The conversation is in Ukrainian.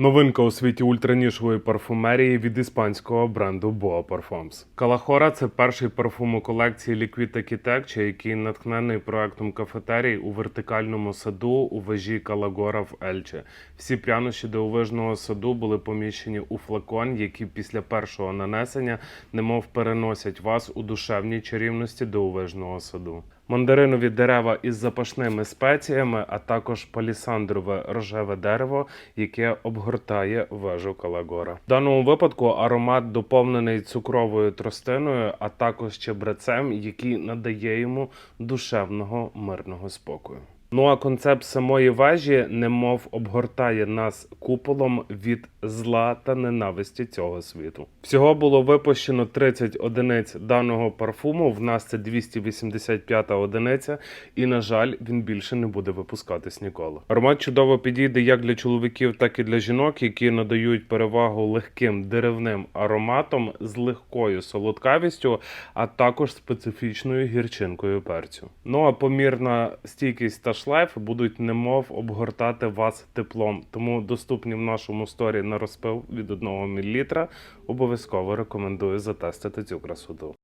Новинка у світі ультранішової парфумерії від іспанського бренду Boa Parfums. Калахора це перший парфум у колекції Liquid Architecture, який натхнений проектом кафетерій у вертикальному саду у вежі Калагора в Ельче. Всі прянощі дивовижного саду були поміщені у флакон, які після першого нанесення немов переносять вас у душевній чарівності дивовижного саду. Мандаринові дерева із запашними спеціями, а також палісандрове рожеве дерево, яке обгортає вежу Калагора. В даному випадку аромат доповнений цукровою тростиною, а також чебрецем, який надає йому душевного мирного спокою. Ну а концепт самої вежі немов обгортає нас куполом від зла та ненависті цього світу. Всього було випущено 30 одиниць даного парфуму. В нас це 285 одиниця, і на жаль, він більше не буде випускатись ніколи. Аромат чудово підійде як для чоловіків, так і для жінок, які надають перевагу легким деревним ароматом з легкою солодкавістю, а також специфічною гірчинкою перцю. Ну а помірна стійкість та шлейф будуть немов обгортати вас теплом, тому доступні в нашому сторі на розпил від 1 мл. Обов'язково рекомендую затестити цю красоту.